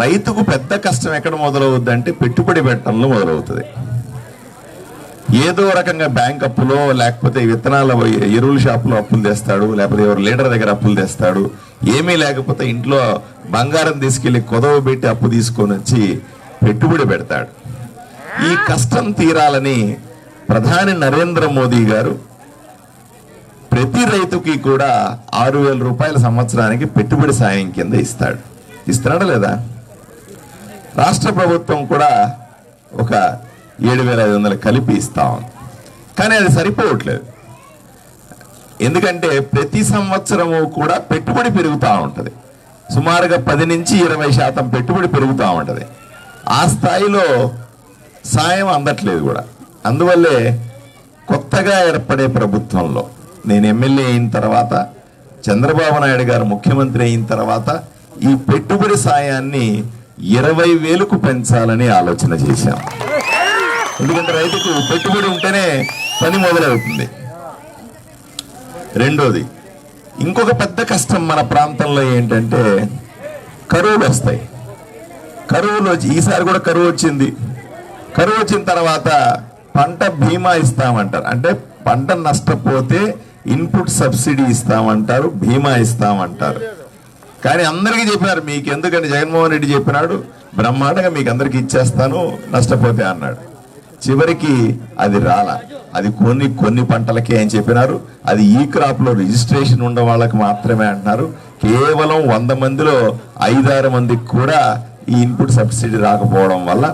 రైతుకు పెద్ద కష్టం ఎక్కడ మొదలవుద్ది అంటే పెట్టుబడి పెట్టడంలో మొదలవుతుంది. ఏదో రకంగా బ్యాంక్ అప్పులో లేకపోతే విత్తనాల ఎరువుల షాపులో అప్పులు తెస్తాడు లేకపోతే ఎవరు లీడర్ దగ్గర అప్పులు తెస్తాడు ఏమీ లేకపోతే ఇంట్లో బంగారం తీసుకెళ్ళి కొదవ పెట్టి అప్పు తీసుకొని వచ్చి పెట్టుబడి పెడతాడు. ఈ కష్టం తీరాలని ప్రధాని నరేంద్ర మోదీ గారు ప్రతి రైతుకి కూడా ఆరు వేల రూపాయల సంవత్సరానికి పెట్టుబడి సాయం కింద ఇస్తాడు. ఇస్తున్నాడా లేదా? రాష్ట్ర ప్రభుత్వం కూడా ఒక ఏడు వేల ఐదు వందలు కలిపి ఇస్తా. ఉంది కానీ అది సరిపోవట్లేదు. ఎందుకంటే ప్రతి సంవత్సరము కూడా పెట్టుబడి పెరుగుతూ ఉంటుంది. సుమారుగా పది నుంచి ఇరవై శాతం పెట్టుబడి పెరుగుతూ ఉంటుంది. ఆ స్థాయిలో సాయం అందట్లేదు కూడా. అందువల్లే కొత్తగా ఏర్పడే ప్రభుత్వంలో నేను ఎమ్మెల్యే అయిన తర్వాత చంద్రబాబు నాయుడు గారు ముఖ్యమంత్రి అయిన తర్వాత ఈ పెట్టుబడి సాయాన్ని ఇరవై వేలకు పెంచాలని ఆలోచన చేశాం. ఎందుకంటే రైతుకు పెట్టుబడి ఉంటేనే పని మొదలవుతుంది. రెండోది ఇంకొక పెద్ద కష్టం మన ప్రాంతంలో ఏంటంటే కరువులు వస్తాయి. కరువులు ఈసారి కూడా కరువు వచ్చింది. కరువు వచ్చిన తర్వాత పంట బీమా ఇస్తామంటారు. అంటే పంట నష్టపోతే ఇన్పుట్ సబ్సిడీ ఇస్తామంటారు బీమా ఇస్తామంటారు. కానీ అందరికీ చెప్పినారు మీకు ఎందుకని జగన్మోహన్ రెడ్డి చెప్పినాడు? బ్రహ్మాండంగా మీకు అందరికి ఇచ్చేస్తాను నష్టపోతే అన్నాడు. చివరికి అది రాల. అది కొన్ని కొన్ని పంటలకే అని చెప్పినారు. అది ఈ క్రాప్లో రిజిస్ట్రేషన్ ఉన్న వాళ్ళకి మాత్రమే అంటున్నారు. కేవలం వంద మందిలో ఐదారు మందికి కూడా ఈ ఇన్పుట్ సబ్సిడీ రాకపోవడం వల్ల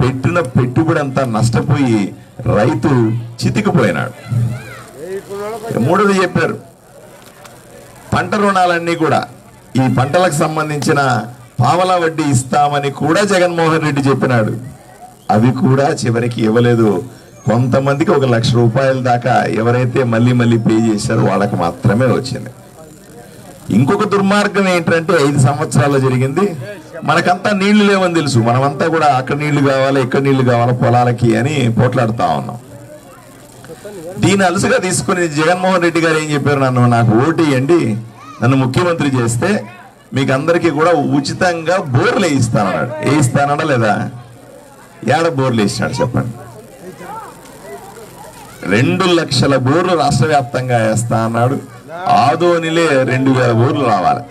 పెట్టిన పెట్టుబడి అంతా నష్టపోయి రైతు చితికిపోయినాడు. మూడోది చెప్పారు పంట రుణాలన్నీ కూడా ఈ పంటలకు సంబంధించిన పావలా వడ్డీ ఇస్తామని కూడా జగన్మోహన్ రెడ్డి చెప్పినాడు. అవి కూడా చివరికి ఇవ్వలేదు. కొంతమందికి ఒక లక్ష రూపాయల దాకా ఎవరైతే మళ్ళీ మళ్ళీ పే చేశారో వాళ్ళకి మాత్రమే వచ్చింది. ఇంకొక దుర్మార్గం ఏంటంటే ఐదు సంవత్సరాల్లో జరిగింది. మనకంతా నీళ్ళు లేవని తెలుసు. మనమంతా కూడా అక్కడ నీళ్ళు కావాలి ఇక్కడ నీళ్ళు కావాలి పొలాలకి అని పోట్లాడుతా ఉన్నాం. దీని అలుసుగా తీసుకుని జగన్మోహన్ రెడ్డి గారు ఏం చెప్పారు నన్ను? నాకు ఓటు ఇవ్వండి నన్ను ముఖ్యమంత్రి చేస్తే మీకు అందరికీ కూడా ఉచితంగా బోర్లు వేయిస్తానన్నాడు. వేయిస్తానడా లేదా? ఏడ బోర్లు వేసినాడు చెప్పండి. రెండు లక్షల బోర్లు రాష్ట్ర వ్యాప్తంగా వేస్తా అన్నాడు. ఆదోనిలే రెండు వేల బోర్లు రావాలి.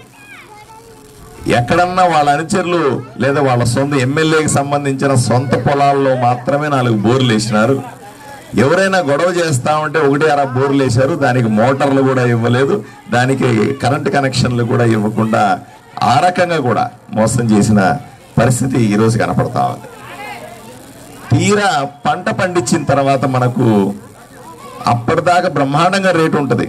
ఎక్కడన్నా వాళ్ళ అనుచరులు లేదా వాళ్ళ సొంత ఎమ్మెల్యేకి సంబంధించిన సొంత పొలాల్లో మాత్రమే నాలుగు బోర్లు వేసినారు. ఎవరైనా గొడవ చేస్తా ఉంటే ఒకటి అర బోర్లు వేశారు. దానికి మోటార్లు కూడా ఇవ్వలేదు. దానికి కరెంట్ కనెక్షన్లు కూడా ఇవ్వకుండా ఆ రకంగా కూడా మోసం చేసిన పరిస్థితి ఈరోజు కనపడతా ఉంది. తీరా పంట పండించిన తర్వాత మనకు అప్పటిదాకా బ్రహ్మాండంగా రేటు ఉంటుంది.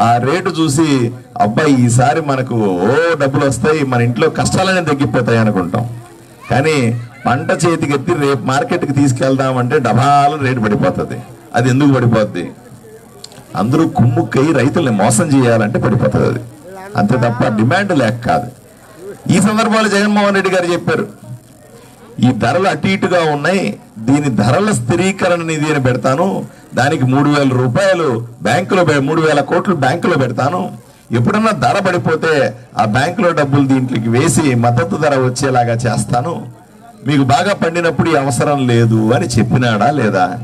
ఆ రేటు చూసి అబ్బాయి ఈసారి మనకు ఓ డబ్బులు వస్తాయి మన ఇంట్లో కష్టాలనే తగ్గిపోతాయి అనుకుంటాం. కానీ పంట చేతికెత్తి రేపు మార్కెట్కి తీసుకెళ్దామంటే డబాల రేటు పడిపోతుంది. అది ఎందుకు పడిపోద్ది? అందరూ కుమ్ముక్కై రైతుల్ని మోసం చేయాలంటే పడిపోతుంది అది. అంతే తప్ప డిమాండ్ లేక కాదు. ఈ సందర్భంలో జగన్మోహన్ రెడ్డి గారు చెప్పారు. ఈ ధరలు అటు ఇటుగా ఉన్నాయి. దీని ధరల స్థిరీకరణ నిధి అని పెడతాను. దానికి మూడు వేల రూపాయలు బ్యాంకులో మూడు వేల కోట్లు బ్యాంకులో పెడతాను. ఎప్పుడన్నా ధర పడిపోతే ఆ బ్యాంకులో డబ్బులు దీంట్లోకి వేసి మద్దతు ధర వచ్చేలాగా చేస్తాను. మీకు బాగా పండినప్పుడు ఈ అవసరం లేదు అని చెప్పినాడా లేదా?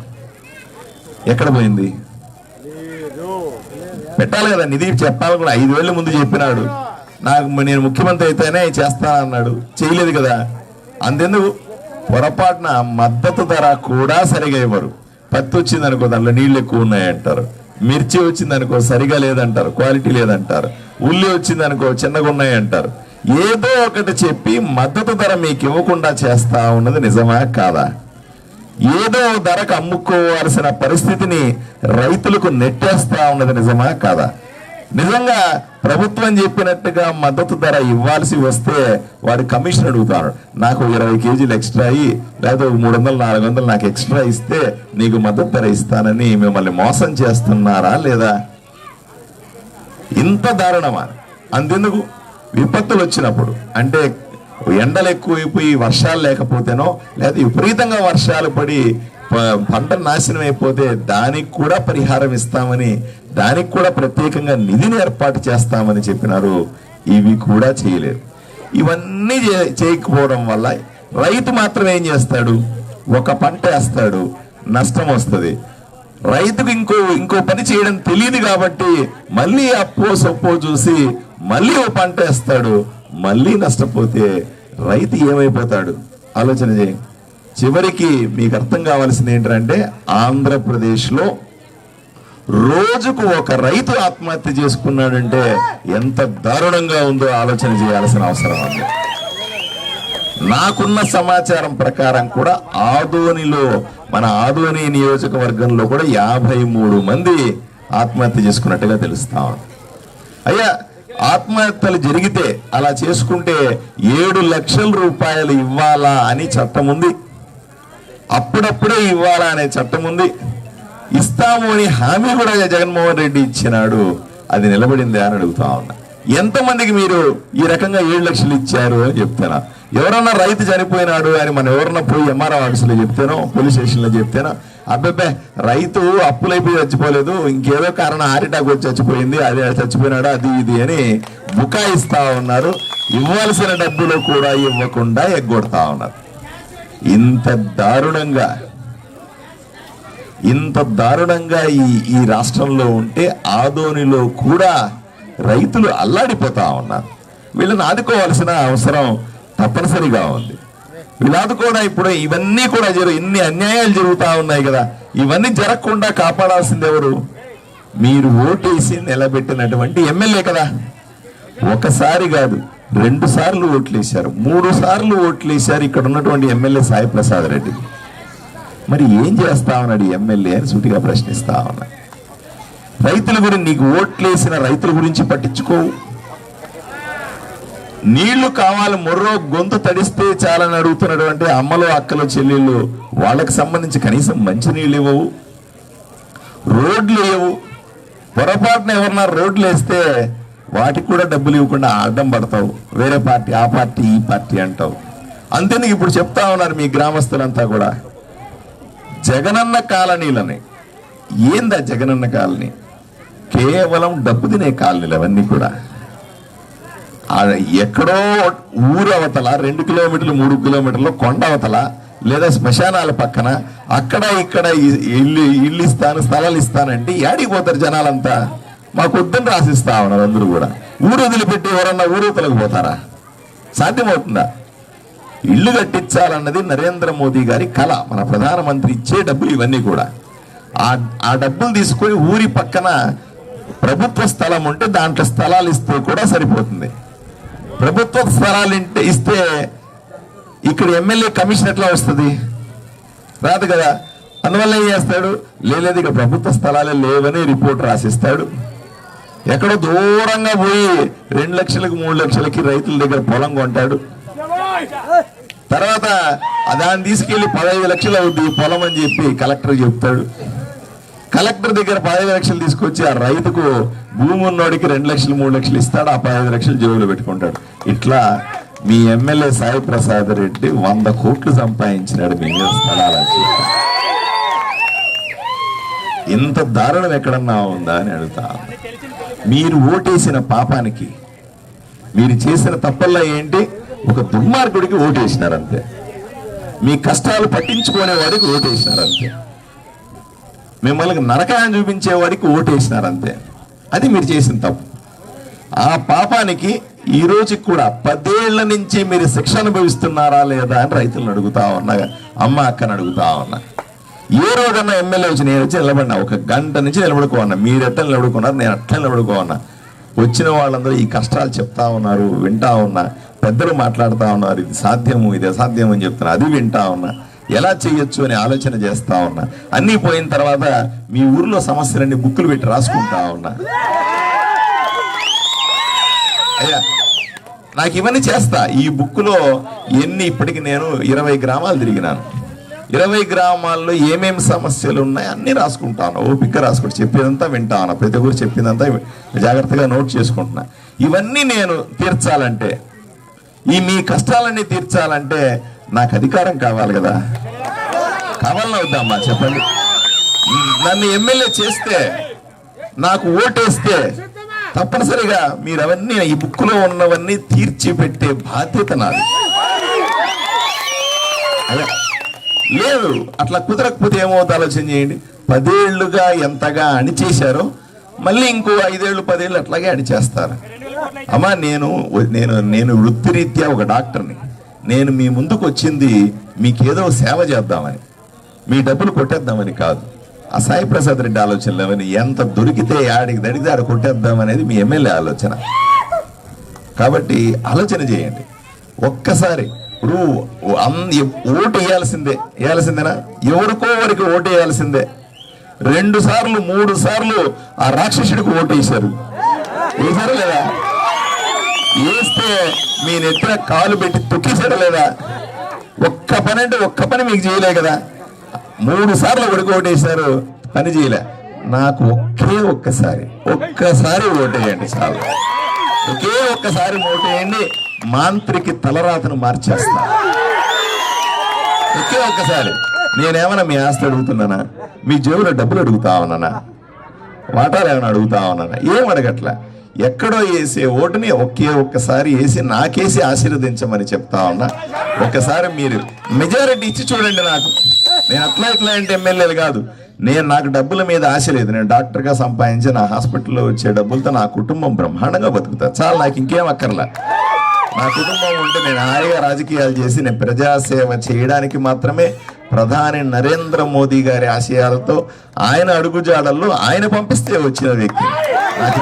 ఎక్కడ పోయింది? పెట్టాలి కదా నిధి? చెప్పాలి కూడా. ఐదు వేల ముందు చెప్పినాడు. నాకు నేను ముఖ్యమంత్రి అయితేనే చేస్తానన్నాడు చేయలేదు కదా. అంతెందుకు? పొరపాటున మద్దతు ధర కూడా సరిగా ఇవ్వరు. పత్తి వచ్చింది అనుకో దాంట్లో నీళ్ళు ఎక్కువ ఉన్నాయంటారు. మిర్చి వచ్చింది అనుకో సరిగా లేదంటారు. క్వాలిటీ లేదంటారు. ఉల్లి వచ్చింది అనుకో చిన్నగా ఉన్నాయంటారు. ఏదో ఒకటి చెప్పి మద్దతు ధర మీకు ఇవ్వకుండా చేస్తా ఉన్నది నిజమా కాదా? ఏదో ధరకు అమ్ముకోవాల్సిన పరిస్థితిని రైతులకు నెట్టేస్తా ఉన్నది నిజమా కాదా? నిజంగా ప్రభుత్వం చెప్పినట్టుగా మద్దతు ధర ఇవ్వాల్సి వస్తే వాడు కమిషన్ అడుగుతాడు నాకు ఇరవై కేజీలు ఎక్స్ట్రా అయ్యి లేదా మూడు వందలు నాలుగు వందలు నాకు ఎక్స్ట్రా ఇస్తే నీకు మద్దతు ధర ఇస్తానని మిమ్మల్ని మోసం చేస్తున్నారా లేదా? ఇంత దారుణమా? అంతెందుకు? విపత్తులు వచ్చినప్పుడు అంటే ఎండలు ఎక్కువైపోయి వర్షాలు లేకపోతేనో లేదా విపరీతంగా వర్షాలు పడి ప- పంట నాశనం అయిపోతే దానికి కూడా పరిహారం ఇస్తామని దానికి కూడా ప్రత్యేకంగా నిధిని ఏర్పాటు చేస్తామని చెప్పినారు. ఇవి కూడా చేయలేదు. ఇవన్నీ చేయకపోవడం వల్ల రైతు మాత్రం ఏం చేస్తాడు? ఒక పంట వేస్తాడు. నష్టం వస్తుంది. రైతుకు ఇంకో ఇంకో పని చేయడం తెలియదు కాబట్టి మళ్ళీ అప్పో సొప్పో చూసి మళ్ళీ ఓ పంట వేస్తాడు. మళ్ళీ నష్టపోతే రైతు ఏమైపోతాడు? ఆలోచన చేయి చివరికి మీకు అర్థం కావాల్సింది ఏంటంటే ఆంధ్రప్రదేశ్లో రోజుకు ఒక రైతు ఆత్మహత్య చేసుకున్నాడంటే ఎంత దారుణంగా ఉందో ఆలోచన చేయాల్సిన అవసరం ఉంది. నాకున్న సమాచారం ప్రకారం కూడా ఆదోనిలో మన ఆదోని నియోజకవర్గంలో కూడా యాభై మూడు మంది ఆత్మహత్య చేసుకున్నట్టుగా తెలుస్తా అయ్యా ఆత్మహత్యలు జరిగితే అలా చేసుకుంటే ఏడు లక్షల రూపాయలు ఇవ్వాలా అని చట్టం ఉంది. అప్పుడప్పుడే ఇవ్వాలా అనే చట్టం ఉంది. ఇస్తాము అని హామీ కూడా జగన్మోహన్ రెడ్డి ఇచ్చినాడు. అది నిలబడిందే అని అడుగుతా ఉన్నా. ఎంతమందికి మీరు ఈ రకంగా ఏడు లక్షలు ఇచ్చారు అని చెప్తాను ఎవరన్నా రైతు చనిపోయినాడు అని మనం ఎవరన్నా పోయి ఎంఆర్ఓ ఆఫీసులో చెప్తేనో పోలీస్ స్టేషన్లో చెప్తేనో అబ్బాబ్బే రైతు అప్పులైపోయి చచ్చిపోలేదు ఇంకేదో కారణం హార్ట్ వచ్చి చచ్చిపోయింది అది చచ్చిపోయినాడు అది ఇది అని బుకాయిస్తా ఉన్నారు. ఇవ్వాల్సిన డబ్బులు కూడా ఇవ్వకుండా ఎగ్గొడతా ఉన్నారు. ఇంత దారుణంగా ఇంత దారుణంగా ఈ ఈ రాష్ట్రంలో ఉంటే ఆదోనిలో కూడా రైతులు అల్లాడిపోతా ఉన్నారు. వీళ్ళని ఆదుకోవాల్సిన అవసరం తప్పనిసరిగా ఉంది. వీళ్ళు కూడా ఇప్పుడు ఇవన్నీ కూడా జరు ఇన్ని అన్యాయాలు జరుగుతా ఉన్నాయి కదా. ఇవన్నీ జరగకుండా కాపాడాల్సింది ఎవరు? మీరు ఓటేసి నిలబెట్టినటువంటి ఎమ్మెల్యే కదా. ఒకసారి కాదు రెండు సార్లు ఓట్లేశారు. మూడు సార్లు ఓట్లేశారు ఇక్కడ ఉన్నటువంటి ఎమ్మెల్యే సాయి ప్రసాద్ రెడ్డి. మరి ఏం చేస్తా ఉన్నాడు ఎమ్మెల్యే అని సూటిగా ప్రశ్నిస్తా ఉన్నా. రైతుల గురించి నీకు ఓట్లేసిన రైతుల గురించి పట్టించుకోవు. నీళ్ళు కావాలి మొర్రో గొంతు తడిస్తే చాలని అడుగుతున్నటువంటి అమ్మలు అక్కలు చెల్లెళ్ళు వాళ్ళకి సంబంధించి కనీసం మంచి నీళ్ళు ఇవ్వవు. రోడ్లు లేవు. పొరపాటున ఎవరన్నా రోడ్లు వేస్తే వాటికి కూడా డబ్బులు ఇవ్వకుండా అడ్డం పడతావు. వేరే పార్టీ ఆ పార్టీ ఈ పార్టీ అంటావు. అంతేందుకు ఇప్పుడు చెప్తా ఉన్నారు మీ గ్రామస్తులంతా కూడా. జగనన్న కాలనీలని. ఏందా జగనన్న కాలనీ? కేవలం డబ్బు తినే కాలనీలు అవన్నీ కూడా. ఎక్కడో ఊరు అవతల రెండు కిలోమీటర్లు మూడు కిలోమీటర్లు కొండ అవతల లేదా శ్మశానాల పక్కన అక్కడ ఇక్కడ ఇల్లు ఇల్లు ఇస్తాను స్థలాలు ఇస్తానంటే యాడికి పోతారు జనాలంతా? మాకు వద్దని రాసిస్తా ఉన్నారు అందరూ కూడా. ఊరు వదిలిపెట్టి ఎవరన్నా ఊరు పోతారా? సాధ్యమవుతుందా? ఇల్లు కట్టించాలన్నది నరేంద్ర మోదీ గారి కళ మన ప్రధానమంత్రి ఇచ్చే డబ్బులు ఇవన్నీ కూడా. ఆ ఆ డబ్బులు తీసుకొని ఊరి పక్కన ప్రభుత్వ స్థలం ఉంటే దాంట్లో స్థలాలు ఇస్తే కూడా సరిపోతుంది. ప్రభుత్వ స్థలాలు ఇస్తే ఇక్కడ ఎమ్మెల్యే కమిషన్ ఎట్లా వస్తుంది? రాదు కదా. అందువల్ల ఏం చేస్తాడు? లేదు ఇక ప్రభుత్వ స్థలాలే లేవని రిపోర్ట్ రాసిస్తాడు. ఎక్కడో దూరంగా పోయి రెండు లక్షలకు మూడు లక్షలకి రైతుల దగ్గర పొలం కొంటాడు. తర్వాత దాన్ని తీసుకెళ్ళి పదహైదు లక్షలు అవుద్ది పొలం అని చెప్పి కలెక్టర్ చెప్తాడు. కలెక్టర్ దగ్గర పదహైదు లక్షలు తీసుకొచ్చి ఆ రైతుకు భూమి ఉన్నోడికి రెండు లక్షలు మూడు లక్షలు ఇస్తాడు ఆ పదహైదు లక్షలు జేబులో పెట్టుకుంటాడు. ఇట్లా మీ ఎమ్మెల్యే సాయి ప్రసాద్ రెడ్డి వంద కోట్లు సంపాదించినాడు మీ స్థలాలకి ఇంత దారుణం ఎక్కడన్నా ఉందా అని అడుగుతా మీరు ఓటేసిన పాపానికి మీరు చేసిన తప్పల్లా ఏంటి? ఒక దుర్మార్గుడికి ఓటేసినారంతే. మీ కష్టాలు పట్టించుకునే వాడికి ఓటేసినారంతే. మిమ్మల్ని నరకాన్ని చూపించే వాడికి ఓటేసినారంతే అది మీరు చేసిన తప్పు. ఆ పాపానికి ఈ రోజుకి కూడా పదేళ్ళ నుంచి మీరు శిక్ష అనుభవిస్తున్నారా లేదా అని రైతులను అడుగుతా ఉన్నా అమ్మ అక్కని అడుగుతా ఉన్నా. ఏ రోజన్నా ఎమ్మెల్యే వచ్చి నేను వచ్చి నిలబడినా ఒక గంట నుంచి నిలబడుకోన్నా మీరు ఎట్లా నిలబడుకున్నారు నేను అట్లా నిలబడుకోన్నా వచ్చిన వాళ్ళందరూ ఈ కష్టాలు చెప్తా ఉన్నారు వింటా ఉన్నా. పెద్దలు మాట్లాడుతా ఉన్నారు ఇది సాధ్యము ఇది అసాధ్యం అని చెప్తున్నారు అది వింటా ఉన్నా. ఎలా చేయొచ్చు అని ఆలోచన చేస్తా ఉన్నా. అన్నీ పోయిన తర్వాత మీ ఊర్లో సమస్యలన్నీ బుక్కులు పెట్టి రాసుకుంటా ఉన్నా. అయ్యా నాకు ఇవన్నీ చేస్తా. ఈ బుక్లో ఎన్ని ఇప్పటికి నేను ఇరవై గ్రామాలు తిరిగినాను. ఇరవై గ్రామాల్లో ఏమేమి సమస్యలు ఉన్నాయి అన్ని రాసుకుంటాను ఓపిక రాసుకుంటా. చెప్పేదంతా వింటాను ప్రతి ఒక్కరు చెప్పిందంతా జాగ్రత్తగా నోట్ చేసుకుంటున్నా. ఇవన్నీ నేను తీర్చాలంటే ఈ మీ కష్టాలన్నీ తీర్చాలంటే నాకు అధికారం కావాలి కదా. కావాలని వద్దామా చెప్పండి. నన్ను ఎమ్మెల్యే చేస్తే నాకు ఓటేస్తే తప్పనిసరిగా మీరు అవన్నీ ఈ బుక్లో ఉన్నవన్నీ తీర్చిపెట్టే బాధ్యత నాది. లేదు అట్లా కుదరకపోతే ఏమవుతుందో ఆలోచన చేయండి. పదేళ్ళుగా ఎంతగా అణిచేశారో మళ్ళీ ఇంకో ఐదేళ్ళు పదేళ్ళు అట్లాగే అణిచేస్తారు. అమ్మా నేను నేను నేను వృత్తిరీత్యా ఒక డాక్టర్ని. నేను మీ ముందుకు వచ్చింది మీకేదో సేవ చేద్దామని మీ డబ్బులు కొట్టేద్దామని కాదు. ఆ సాయి ప్రసాద్ రెడ్డి ఆలోచనలు లేవని ఎంత దొరికితే ఆడికి దడిగితే ఆడ కొట్టేద్దాం అనేది మీ ఎమ్మెల్యే ఆలోచన. కాబట్టి ఆలోచన చేయండి. ఒక్కసారి రూ ఓటు వేయాల్సిందే వేయాల్సిందేనా? ఎవరికో వారికి ఓటు వేయాల్సిందే. రెండు సార్లు మూడు సార్లు ఆ రాక్షసుడికి ఓటు వేశారు. వేశారా లేదా? వేస్తే మీ నెత్తిన కాలు పెట్టి తొక్కిసడలేదా ఒక్క పని అంటే ఒక్క పని మీకు చేయలే కదా. మూడు సార్లు ఒకడికి ఓటేశారు పని చేయలే. నాకు ఒకే ఒక్కసారి ఒక్కసారి ఓటేయండి చాలు. ఒకే ఒక్కసారి ఓటేయండి మాంత్రికి తలరాతను మార్చేస్తా. ఒకే ఒక్కసారి. నేనేమన్నా మీ ఆస్తి అడుగుతున్నానా? మీ జేబులో డబ్బులు అడుగుతా ఉన్నానా? వాటాలు ఏమైనా అడుగుతా ఉన్నానా? ఏం అడగట్లా? ఎక్కడో వేసే ఓటుని ఒకే ఒక్కసారి వేసి నాకేసి ఆశీర్వదించమని చెప్తా ఉన్నా. ఒకసారి మీరు మెజారిటీ ఇచ్చి చూడండి నాకు. నేను అట్లా ఇట్లా అంటే ఎమ్మెల్యేలు కాదు. నేను నాకు డబ్బుల మీద ఆశ లేదు. నేను డాక్టర్గా సంపాదించి నా హాస్పిటల్లో వచ్చే డబ్బులతో నా కుటుంబం బ్రహ్మాండంగా బతుకుతా. చాలా నాకు ఇంకేం అక్కర్లా. నా కుటుంబం ఉంటే నేను హాయిగా రాజకీయాలు చేసి నేను ప్రజాసేవ చేయడానికి మాత్రమే ప్రధాని నరేంద్ర మోదీ గారి ఆశయాలతో ఆయన అడుగుజాడల్లో ఆయన పంపిస్తే వచ్చిన వ్యక్తి. నాకు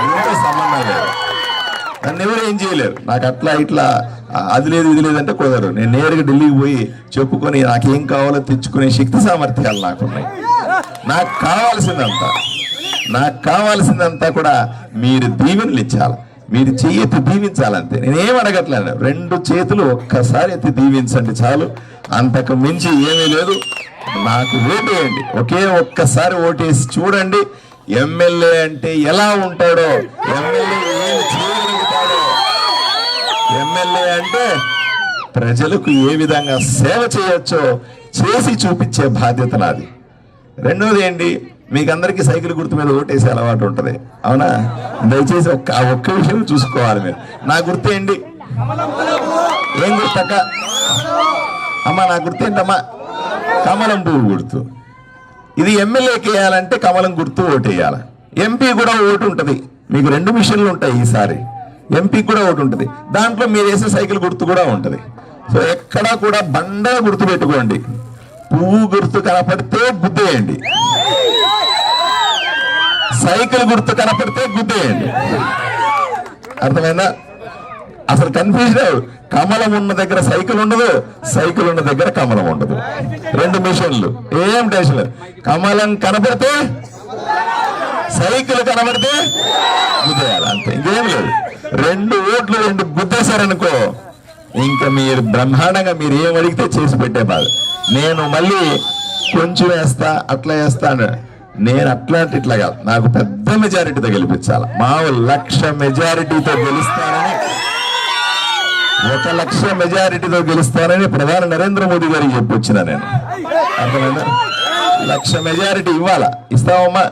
నన్ను ఎవరు ఏం చేయలేరు. నాకు అట్లా ఇట్లా అది లేదు ఇది లేదంటే కుదరదు. నేను నేరుగా ఢిల్లీకి పోయి చెప్పుకొని నాకేం కావాలో తెచ్చుకునే శక్తి సామర్థ్యాలు నాకున్నాయి. నాకు కావాల్సిందంతా నాకు కావాల్సిందంతా కూడా మీరు దీవెనలు ఇచ్చాలి. మీరు చెయ్యెత్తి దీవించాలంతే. నేనేం అడగట్లేదు. రెండు చేతులు ఒక్కసారి ఎత్తి దీవించండి చాలు. అంతకు మించి ఏమీ లేదు. నాకు ఓటేయండి ఒకే ఒక్కసారి ఓటేసి చూడండి. ఎమ్మెల్యే అంటే ఎలా ఉంటాడో. ఎమ్మెల్యే ఏం ఎమ్మెల్యే అంటే ప్రజలకు ఏ విధంగా సేవ చేయొచ్చో చేసి చూపించే బాధ్యత నాది. రెండోది ఏంటి? మీకు అందరికీ సైకిల్ గుర్తు మీద ఓటేసే అలవాటు ఉంటుంది. అవునా? దయచేసి ఒక్క ఒక్క విషయం చూసుకోవాలి మీరు. నా గుర్తు ఏంటి? ఏం గుర్తక్క అమ్మ నా గుర్తు ఏంటమ్మా? కమలం పువ్వు గుర్తు. ఇది ఎమ్మెల్యేకి వేయాలంటే కమలం గుర్తు ఓటు వేయాలి ఎంపీ కూడా ఓటు ఉంటుంది. మీకు రెండు మిషన్లు ఉంటాయి ఈసారి. ఎంపీ కూడా ఒకటి ఉంటుంది. దాంట్లో మీరు వేసే సైకిల్ గుర్తు కూడా ఉంటుంది. సో ఎక్కడా కూడా బండగా గుర్తు పెట్టుకోండి. పువ్వు గుర్తు కనపడితే గుద్దేయండి. సైకిల్ గుర్తు కనపడితే గుద్దేయండి. అర్థమైందా? అసలు కన్ఫ్యూజన్ కమలం ఉన్న దగ్గర సైకిల్ ఉండదు సైకిల్ ఉన్న దగ్గర కమలం ఉండదు. రెండు మిషన్లు. ఏం టెన్షన్ లేదు. కమలం కనపడితే సైకిల్ కనబడితే గుద్దేయాలి అంతే. ఇంకేం లేదు. రెండు ఓట్లు రెండు గుద్దేశారనుకో. ఇంకా మీరు బ్రహ్మాండంగా మీరు ఏం అడిగితే చేసి పెట్టే బాధ. నేను మళ్ళీ కొంచెం వేస్తా అట్లా వేస్తా నేను అట్లాంటి ఇట్లా కాదు. నాకు పెద్ద మెజారిటీతో గెలిపించాలి. మా లక్ష మెజారిటీతో గెలుస్తానని ఒక లక్ష మెజారిటీతో గెలుస్తానని ప్రధాని నరేంద్ర మోదీ గారికి చెప్పొచ్చిన నేను. అర్థమైందా? లక్ష మెజారిటీ ఇవ్వాలా? ఇస్తావమ్మా?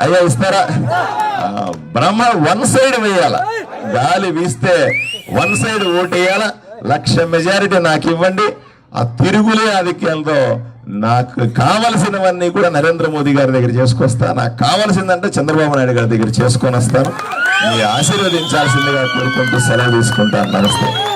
అయ్యా ఇస్తారా? భ్రమ బ్రహ్మ వన్ సైడ్ వేయాల. గాలి వీస్తే వన్ సైడ్ ఓటేయాల. లక్ష మెజారిటీ నాకు ఇవ్వండి ఆ తిరుగులే ఆధిక్యంతో నాకు కావలసినవన్నీ కూడా నరేంద్ర మోదీ గారి దగ్గర చేసుకొస్తా. నాకు కావలసిందంటే చంద్రబాబు నాయుడు గారి దగ్గర చేసుకొని వస్తాను మీ ఆశీర్వదించాల్సిందిగా కోరుకుంటూ సెలవు తీసుకుంటాను. నమస్తే.